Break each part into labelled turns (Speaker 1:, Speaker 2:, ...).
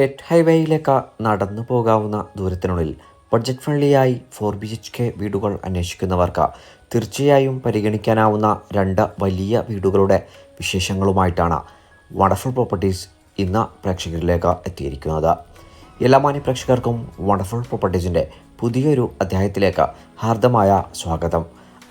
Speaker 1: State ഹൈവേയിലേക്ക് നടന്നു പോകാവുന്ന ദൂരത്തിനുള്ളിൽ ബഡ്ജറ്റ് ഫ്രണ്ട്ലിയായി ഫോർ ബി എച്ച് കെ വീടുകൾ അന്വേഷിക്കുന്നവർക്ക് തീർച്ചയായും പരിഗണിക്കാനാവുന്ന രണ്ട് വലിയ വീടുകളുടെ വിശേഷങ്ങളുമായിട്ടാണ് വണ്ടർഫുൾ പ്രോപ്പർട്ടീസ് ഇന്ന് പ്രേക്ഷകരിലേക്ക് എത്തിയിരിക്കുന്നത്. എല്ലാ മാന്യ പ്രേക്ഷകർക്കും വണ്ടർഫുൾ പ്രോപ്പർട്ടീസിന്റെ പുതിയൊരു അധ്യായത്തിലേക്ക് ഹാർദമായ സ്വാഗതം.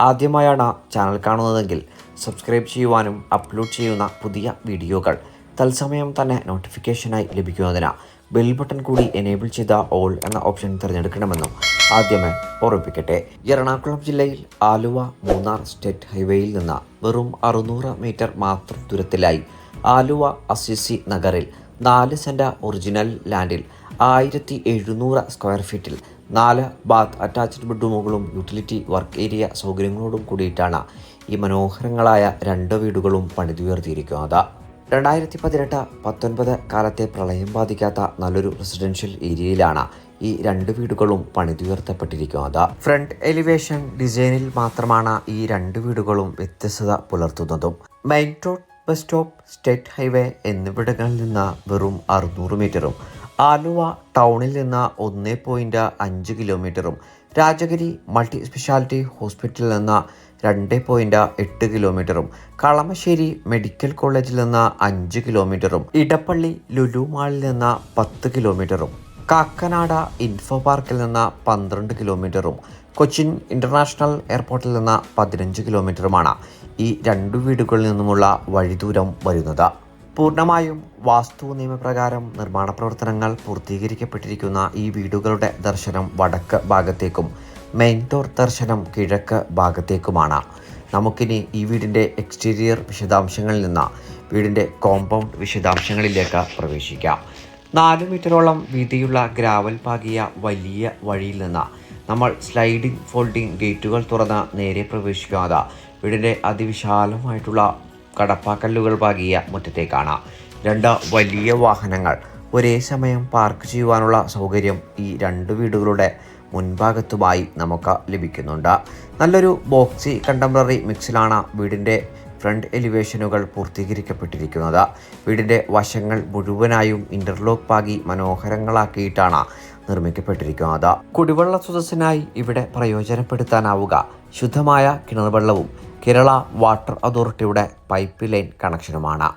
Speaker 1: ആദ്യമായാണ് ചാനൽ കാണുന്നതെങ്കിൽ സബ്സ്ക്രൈബ് ചെയ്യുവാനും അപ്ലോഡ് ചെയ്യുന്ന പുതിയ വീഡിയോകൾ തത്സമയം തന്നെ നോട്ടിഫിക്കേഷനായി ലഭിക്കുന്നതിന് ബെൽ ബട്ടൺ കൂടി എനേബിൾ ചെയ്ത ഓൾ എന്ന ഓപ്ഷൻ തിരഞ്ഞെടുക്കണമെന്നും ആദ്യമേ ഓർമ്മിപ്പിക്കട്ടെ. എറണാകുളം ജില്ലയിൽ ആലുവ മൂന്നാർ സ്റ്റേറ്റ് ഹൈവേയിൽ നിന്ന് വെറും അറുന്നൂറ് മീറ്റർ മാത്രം ദൂരത്തിലായി ആലുവ അസിസി നഗറിൽ നാല് സെന്റ ഒറിജിനൽ ലാൻഡിൽ ആയിരത്തി എഴുന്നൂറ് സ്ക്വയർ ഫീറ്റിൽ നാല് ബാത്ത് അറ്റാച്ച്ഡ് ബെഡ്റൂമുകളും യൂട്ടിലിറ്റി വർക്ക് ഏരിയ സൗകര്യങ്ങളോടും കൂടിയിട്ടാണ് ഈ മനോഹരങ്ങളായ രണ്ട് വീടുകളും പണിതുയർത്തിയിരിക്കുന്നത്. രണ്ടായിരത്തി പതിനെട്ട് പത്തൊൻപത് കാലത്തെ പ്രളയം ബാധിക്കാത്ത നല്ലൊരു റെസിഡൻഷ്യൽ ഏരിയയിലാണ് ഈ രണ്ട് വീടുകളും പണിതുയർത്തപ്പെട്ടിരിക്കുന്നത്. ഫ്രണ്ട് എലിവേഷൻ ഡിസൈനിൽ മാത്രമാണ് ഈ രണ്ട് വീടുകളും വ്യത്യസ്തത പുലർത്തുന്നതും. Main road bus stop state highway എന്നിവിടങ്ങളിൽ നിന്ന് വെറും അറുന്നൂറ് മീറ്ററും. ആലുവ ടൗണിൽ നിന്ന് ഒന്ന് പോയിന്റ് അഞ്ച് കിലോമീറ്ററും രാജഗിരി മൾട്ടി സ്പെഷ്യാലിറ്റി ഹോസ്പിറ്റലിൽ നിന്ന് രണ്ട് പോയിന്റ് എട്ട് കിലോമീറ്ററും കളമശ്ശേരി മെഡിക്കൽ കോളേജിൽ നിന്ന് അഞ്ച് കിലോമീറ്ററും ഇടപ്പള്ളി ലുലു മാളിൽ നിന്ന് പത്ത് കിലോമീറ്ററും കാക്കനാട ഇൻഫോ പാർക്കിൽ നിന്ന് പന്ത്രണ്ട് കിലോമീറ്ററും കൊച്ചിൻ ഇന്റർനാഷണൽ എയർപോർട്ടിൽ നിന്ന് പതിനഞ്ച് കിലോമീറ്ററുമാണ് ഈ രണ്ടു വീടുകളിൽ നിന്നുമുള്ള വഴിദൂരം വരുന്നത്. പൂർണമായും വാസ്തു നിയമപ്രകാരം നിർമ്മാണ പ്രവർത്തനങ്ങൾ പൂർത്തീകരിക്കപ്പെട്ടിരിക്കുന്ന ഈ വീടുകളുടെ ദർശനം വടക്ക് ഭാഗത്തേക്കും മെയിൻ ഡോർ ദർശനം കിഴക്ക് ഭാഗത്തേക്കുമാണ്. നമുക്കിനി ഈ വീടിന്റെ എക്സ്റ്റീരിയർ വിശദാംശങ്ങളിൽ നിന്ന് വീടിന്റെ കോമ്പൗണ്ട് വിശദാംശങ്ങളിലേക്ക് പ്രവേശിക്കാം. നാല് മീറ്ററോളം വീതിയുള്ള ഗ്രാവൽ പാകിയ വലിയ വഴിയിൽ നിന്ന് നമ്മൾ സ്ലൈഡിംഗ് ഫോൾഡിംഗ് ഗേറ്റുകൾ തുറന്ന് നേരെ പ്രവേശിക്കാതെ വീടിന്റെ അതിവിശാലമായിട്ടുള്ള കടപ്പാക്കല്ലുകൾ പാകിയ മുറ്റത്തേക്കാണ്. രണ്ട് വലിയ വാഹനങ്ങൾ ഒരേ സമയം പാർക്ക് ചെയ്യുവാനുള്ള സൗകര്യം ഈ രണ്ട് വീടുകളുടെ മുൻഭാഗത്തുമായി നമുക്ക് ലഭിക്കുന്നുണ്ട്. നല്ലൊരു ബോക്സി കണ്ടംപററി മിക്സിലാണ് വീടിന്റെ ഫ്രണ്ട് എലിവേഷനുകൾ പൂർത്തീകരിക്കപ്പെട്ടിരിക്കുന്നത്. വീടിന്റെ വശങ്ങൾ മുഴുവനായും ഇന്റർലോക്ക് പാകി മനോഹരങ്ങളാക്കിയിട്ടാണ് നിർമ്മിക്കപ്പെട്ടിരിക്കുന്നത്. കുടിവെള്ള സ്രോതസ്സിനായി ഇവിടെ പ്രയോജനപ്പെടുത്താനാവുക. ശുദ്ധമായ കിണർവെള്ളവും കേരള വാട്ടർ അതോറിറ്റിയുടെ പൈപ്പ് ലൈൻ കണക്ഷനുമാണ്.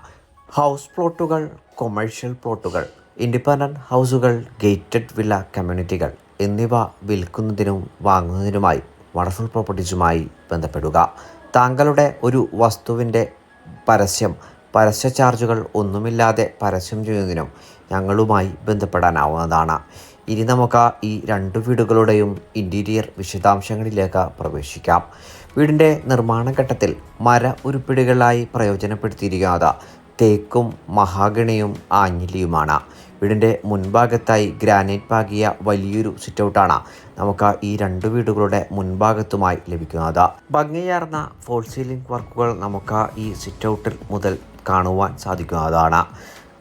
Speaker 1: ഹൗസ് പ്ലോട്ടുകൾ കൊമേഴ്ഷ്യൽ പ്ലോട്ടുകൾ ഇൻഡിപെൻഡന്റ് ഹൗസുകൾ ഗേറ്റഡ് വില്ല കമ്മ്യൂണിറ്റികൾ എന്നിവ വിൽക്കുന്നതിനും വാങ്ങുന്നതിനുമായി വണ്ടർഫുൾ പ്രോപ്പർട്ടീസുമായി ബന്ധപ്പെടുക. താങ്കളുടെ ഒരു വസ്തുവിന്റെ പരസ്യം പരസ്യ ചാർജുകൾ ഒന്നുമില്ലാതെ പരസ്യം ചെയ്യുന്നതിനും ഞങ്ങളുമായി ബന്ധപ്പെടാനാവുന്നതാണ്. ഇനി നമുക്ക് ഈ രണ്ട് വീടുകളുടെയും ഇന്റീരിയർ വിശദാംശങ്ങളിലേക്ക് പ്രവേശിക്കാം. വീടിന്റെ നിർമ്മാണ ഘട്ടത്തിൽ മര ഉരുപ്പിടികളായി പ്രയോജനപ്പെടുത്തിയിരിക്കുന്നത് തേക്കും മഹാഗണിയും ആഞ്ഞിലിയുമാണ്. വീടിന്റെ മുൻഭാഗത്തായി ഗ്രാനൈറ്റ് പാകിയ വലിയൊരു സിറ്റൗട്ടാണ് നമുക്ക് ഈ രണ്ട് വീടുകളുടെ മുൻഭാഗത്തുമായി ലഭിക്കുന്നത്. ഭംഗിയാർന്ന ഫോൾ സീലിംഗ് വർക്കുകൾ നമുക്ക് ഈ സിറ്റൗട്ടിൽ മുതൽ കാണുവാൻ സാധിക്കുന്നതാണ്.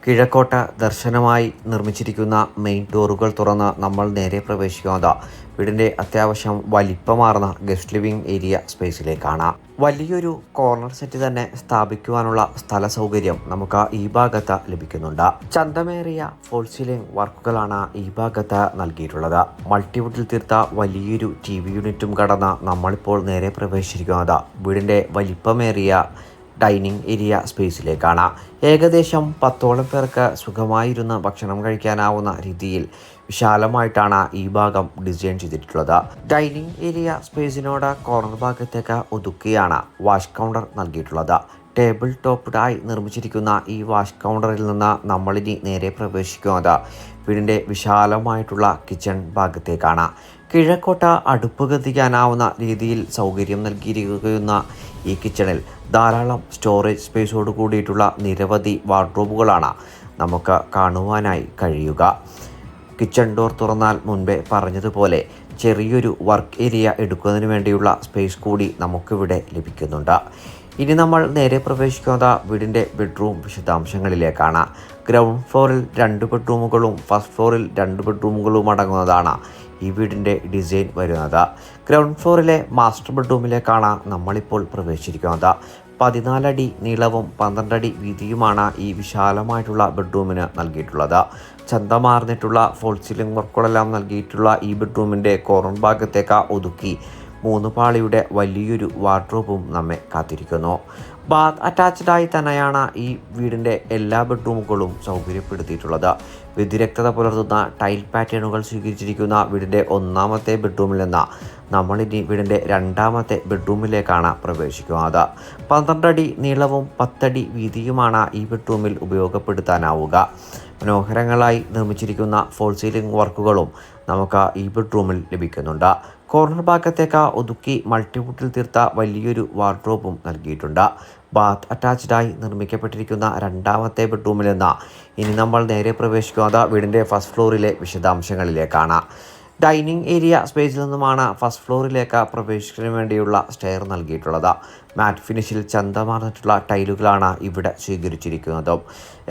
Speaker 1: കിഴക്കോട്ട ദർശനമായി നിർമ്മിച്ചിരിക്കുന്ന മെയിൻ ഡോറുകൾ തുറന്ന് നമ്മൾ നേരെ പ്രവേശിക്കുന്നത്. വീടിന്റെ അത്യാവശ്യം വലിപ്പമാർന്ന ഗസ്റ്റ് ലിവിംഗ് ഏരിയ സ്പേസിലേക്കാണ് വലിയൊരു കോർണർ സെറ്റ് തന്നെ സ്ഥാപിക്കുവാനുള്ള സ്ഥല സൗകര്യം നമുക്ക് ഈ ഭാഗത്ത് ലഭിക്കുന്നുണ്ട്. ചന്തമേറിയ ഫോൾ സീലിംഗ് വർക്കുകളാണ് ഈ ഭാഗത്ത് നൽകിയിട്ടുള്ളത്. മൾട്ടിവുഡിൽ തീർത്ത വലിയൊരു ടി വി യൂണിറ്റും കടന്ന് നമ്മളിപ്പോൾ നേരെ പ്രവേശിച്ചിരിക്കുന്നത് വീടിന്റെ വലിപ്പമേറിയ ഡൈനിങ് ഏരിയ സ്പേസിലേക്കാണ് ഏകദേശം പത്തോളം പേർക്ക് സുഖമായിരുന്ന് ഭക്ഷണം കഴിക്കാനാവുന്ന രീതിയിൽ വിശാലമായിട്ടാണ് ഈ ഭാഗം ഡിസൈൻ ചെയ്തിട്ടുള്ളത്. ഡൈനിങ് ഏരിയ സ്പേസിനോട് കോർണർ ഭാഗത്തേക്ക് ഒതുക്കിയാണ് വാഷ് കൗണ്ടർ നൽകിയിട്ടുള്ളത്. ടേബിൾ ടോപ്പ്ഡായി നിർമ്മിച്ചിരിക്കുന്ന ഈ വാഷ് കൗണ്ടറിൽ നിന്ന് നമ്മളിനി നേരെ പ്രവേശിക്കുന്നത് വീടിന്റെ വിശാലമായിട്ടുള്ള കിച്ചൺ ഭാഗത്തേക്കാണ്. കിഴക്കോട്ട അടുപ്പ് കത്തിക്കാനാവുന്ന രീതിയിൽ സൗകര്യം നൽകിയിരിക്കുന്ന ഈ കിച്ചണിൽ ധാരാളം സ്റ്റോറേജ് സ്പേസോട് കൂടിയിട്ടുള്ള നിരവധി വാർഡ്രോബുകളാണ് നമുക്ക് കാണുവാനായി കഴിയുക. കിച്ചൺ ഡോർ തുറന്നാൽ മുൻപേ പറഞ്ഞതുപോലെ ചെറിയൊരു വർക്ക് ഏരിയ എടുക്കുന്നതിന് വേണ്ടിയുള്ള സ്പേസ് കൂടി നമുക്കിവിടെ ലഭിക്കുന്നുണ്ട്. ഇനി നമ്മൾ നേരെ പ്രവേശിക്കുന്നത് വീടിന്റെ ബെഡ്റൂം വിശദാംശങ്ങളിലേക്കാണ്. ഗ്രൗണ്ട് ഫ്ലോറിൽ രണ്ട് ബെഡ്റൂമുകളും ഫസ്റ്റ് ഫ്ലോറിൽ രണ്ട് ബെഡ്റൂമുകളും അടങ്ങുന്നതാണ് ഈ വീടിന്റെ ഡിസൈൻ വരുന്നത്. ഗ്രൗണ്ട് ഫ്ലോറിലെ മാസ്റ്റർ ബെഡ്റൂമിലേക്കാണ് നമ്മളിപ്പോൾ പ്രവേശിച്ചിരിക്കുന്നത്. പതിനാലടി നീളവും പന്ത്രണ്ടടി വീതിയുമാണ് ഈ വിശാലമായിട്ടുള്ള ബെഡ്റൂമിന് നൽകിയിട്ടുള്ളത്. ചന്തമാർന്നിട്ടുള്ള ഫോൾ സീലിംഗ് വർക്കുകളെല്ലാം നൽകിയിട്ടുള്ള ഈ ബെഡ്റൂമിന്റെ കോർണർ ഭാഗത്തേക്ക് ഒതുക്കി മൂന്ന് പാളിയുടെ വലിയൊരു വാർഡ്രോബും നമ്മെ കാത്തിരിക്കുന്നു. ബാത്ത് അറ്റാച്ച്ഡായി തന്നെയാണ് ഈ വീടിന്റെ എല്ലാ ബെഡ്റൂമുകളും സൗകര്യപ്പെടുത്തിയിട്ടുള്ളത്. വ്യതിരക്തത പുലർത്തുന്ന ടൈൽ പാറ്റേണുകൾ സ്വീകരിച്ചിരിക്കുന്ന വീടിന്റെ ഒന്നാമത്തെ ബെഡ്റൂമിൽ നിന്ന് നമ്മളിനി വീടിന്റെ രണ്ടാമത്തെ ബെഡ്റൂമിലേക്കാണ് പ്രവേശിക്കുന്നത്. പന്ത്രണ്ടടി നീളവും പത്തടി വീതിയുമാണ് ഈ ബെഡ്റൂമിൽ ഉപയോഗപ്പെടുത്താനാവുക. മനോഹരങ്ങളായി നിർമ്മിച്ചിരിക്കുന്ന ഫോൾ സീലിംഗ് വർക്കുകളും നമുക്ക് ഈ ബെഡ്റൂമിൽ ലഭിക്കുന്നുണ്ട്. കോർണർ ഭാഗത്തേക്ക് ഒതുക്കി മൾട്ടിവുഡിൽ തീർത്ത വലിയൊരു വാർഡ്രോബും നൽകിയിട്ടുണ്ട്. ബാത്ത് അറ്റാച്ച്ഡായി നിർമ്മിക്കപ്പെട്ടിരിക്കുന്ന രണ്ടാമത്തെ ബെഡ്റൂമിൽ നിന്ന് ഇനി നമ്മൾ നേരെ പ്രവേശിക്കുന്നത് വീടിന്റെ ഫസ്റ്റ് ഫ്ലോറിലെ വിശദാംശങ്ങളിലേക്കാണ്. ഡൈനിങ് ഏരിയ സ്പേസിൽ നിന്നുമാണ് ഫസ്റ്റ് ഫ്ലോറിലേക്ക് പ്രവേശിക്കുന്നതിന് വേണ്ടിയുള്ള സ്റ്റെയർ നൽകിയിട്ടുള്ളത്. മാറ്റ് ഫിനിഷിൽ ചന്തമാർന്നിട്ടുള്ള ടൈലുകളാണ് ഇവിടെ സ്വീകരിച്ചിരിക്കുന്നത്.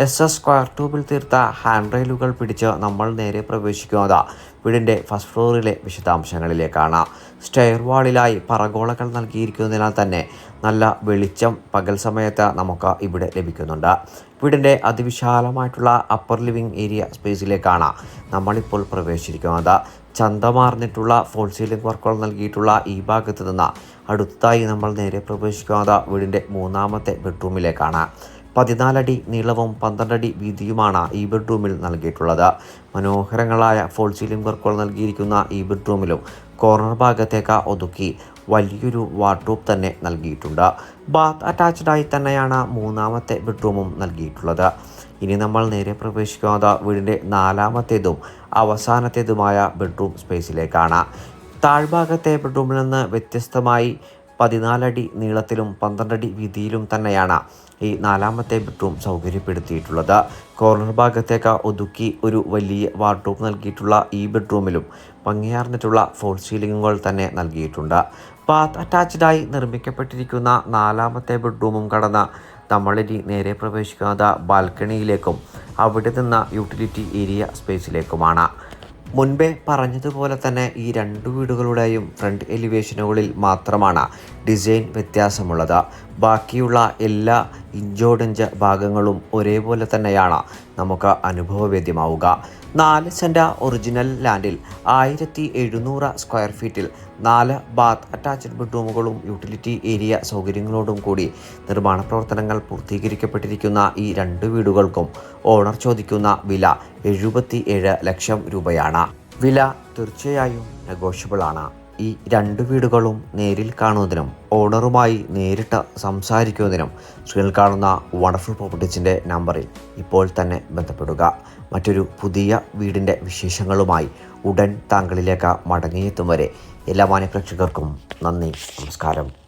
Speaker 1: എസ് എസ് സ്ക്വയർ ട്യൂബിൽ തീർത്ത ഹാൻഡ് റെയിലുകൾ പിടിച്ച് നമ്മൾ നേരെ പ്രവേശിക്കുന്നത് വീടിന്റെ ഫസ്റ്റ് ഫ്ലോറിലെ വിശദാംശങ്ങളിലേക്കാണ്. സ്റ്റെയർ വാളിലായി പറഗോളകൾ നൽകിയിരിക്കുന്നതിനാൽ തന്നെ നല്ല വെളിച്ചം പകൽ സമയത്ത് നമുക്ക് ഇവിടെ ലഭിക്കുന്നുണ്ട്. വീടിന്റെ അതിവിശാലമായിട്ടുള്ള അപ്പർ ലിവിംഗ് ഏരിയ സ്പേസിലേക്കാണ് നമ്മളിപ്പോൾ പ്രവേശിച്ചിരിക്കുന്നത്. ചന്തമാർന്നിട്ടുള്ള ഫോൾ സീലിംഗ് വർക്കുകൾ നൽകിയിട്ടുള്ള ഈ ഭാഗത്ത് നിന്ന് അടുത്തായി നമ്മൾ നേരെ പ്രവേശിക്കുന്നത് വീടിന്റെ മൂന്നാമത്തെ ബെഡ്റൂമിലേക്കാണ് പതിനാലടി നീളവും പന്ത്രണ്ടടി വീതിയുമാണ് ഈ ബെഡ്റൂമിൽ നൽകിയിട്ടുള്ളത്. മനോഹരങ്ങളായ ഫോൾ സീലിംഗ് വർക്കുകൾ നൽകിയിരിക്കുന്ന ഈ ബെഡ്റൂമിലും കോർണർ ഭാഗത്തേക്ക് ഒതുക്കി വലിയൊരു വാർഡ്രോബ് തന്നെ നൽകിയിട്ടുണ്ട്. ബാത്ത് അറ്റാച്ച്ഡായി തന്നെയാണ് മൂന്നാമത്തെ ബെഡ്റൂമും നൽകിയിട്ടുള്ളത്. ഇനി നമ്മൾ നേരെ പ്രവേശിക്കുന്നത് വീടിന്റെ നാലാമത്തേതും അവസാനത്തേതുമായ ബെഡ്റൂം സ്പേസിലേക്കാണ് താഴ്ഭാഗത്തെ ബെഡ്റൂമിൽ നിന്ന് വ്യത്യസ്തമായി പതിനാലടി നീളത്തിലും പന്ത്രണ്ടടി വീതിയിലും തന്നെയാണ് ഈ നാലാമത്തെ ബെഡ്റൂം സൗകര്യപ്പെടുത്തിയിട്ടുള്ളത്. കോർണർ ഭാഗത്തേക്ക് ഒതുക്കി ഒരു വലിയ വാർഡ്രോബ് നൽകിയിട്ടുള്ള ഈ ബെഡ്റൂമിലും പങ്ങിയാർന്നിട്ടുള്ള ഫോൾ സീലിംഗുകൾ തന്നെ നൽകിയിട്ടുണ്ട്. ബാത്ത് അറ്റാച്ച്ഡായി നിർമ്മിക്കപ്പെട്ടിരിക്കുന്ന നാലാമത്തെ ബെഡ്റൂമും കടന്ന് നമ്മളിനി നേരെ പ്രവേശിക്കുന്നത് ബാൽക്കണിയിലേക്കും അവിടെ നിന്ന് യൂട്ടിലിറ്റി ഏരിയ സ്പേസിലേക്കുമാണ് മുൻപേ പറഞ്ഞതുപോലെ തന്നെ ഈ രണ്ട് വീടുകളുടെയും ഫ്രണ്ട് എലിവേഷനുകളിൽ മാത്രമാണ് ഡിസൈൻ വ്യത്യാസമുള്ളത്. ബാക്കിയുള്ള എല്ലാ ഇഞ്ചോടിഞ്ച് ഭാഗങ്ങളും ഒരേപോലെ തന്നെയാണ്. നമുക്ക് അനുഭവവേദ്യമാവുക. നാല് സെന്റ ഒറിജിനൽ ലാൻഡിൽ ആയിരത്തി എഴുന്നൂറ് സ്ക്വയർ ഫീറ്റിൽ നാല് ബാത്ത് അറ്റാച്ച്ഡ് ബെഡ്റൂമുകളും യൂട്ടിലിറ്റി ഏരിയ സൗകര്യങ്ങളോടും കൂടി നിർമ്മാണ പ്രവർത്തനങ്ങൾ പൂർത്തീകരിക്കപ്പെട്ടിരിക്കുന്ന ഈ രണ്ട് വീടുകൾക്കും ഓണർ ചോദിക്കുന്ന വില എഴുപത്തി ലക്ഷം രൂപയാണ്. വില തീർച്ചയായും നെഗോഷ്യബിൾ ആണ്. ഈ രണ്ട് വീടുകളും നേരിൽ കാണുന്നതിനും ഓണറുമായി നേരിട്ട് സംസാരിക്കുന്നതിനും സ്ക്രീനിൽ കാണുന്ന വണ്ടർഫുൾ പ്രോപ്പർട്ടീസിന്റെ നമ്പറിൽ ഇപ്പോൾ തന്നെ ബന്ധപ്പെടുക. മറ്റൊരു പുതിയ വീടിന്റെ വിശേഷങ്ങളുമായി ഉടൻ താങ്കളിലേക്ക് മടങ്ങിയെത്തും വരെ എല്ലാ മാന്യപ്രേക്ഷകർക്കും നന്ദി നമസ്കാരം.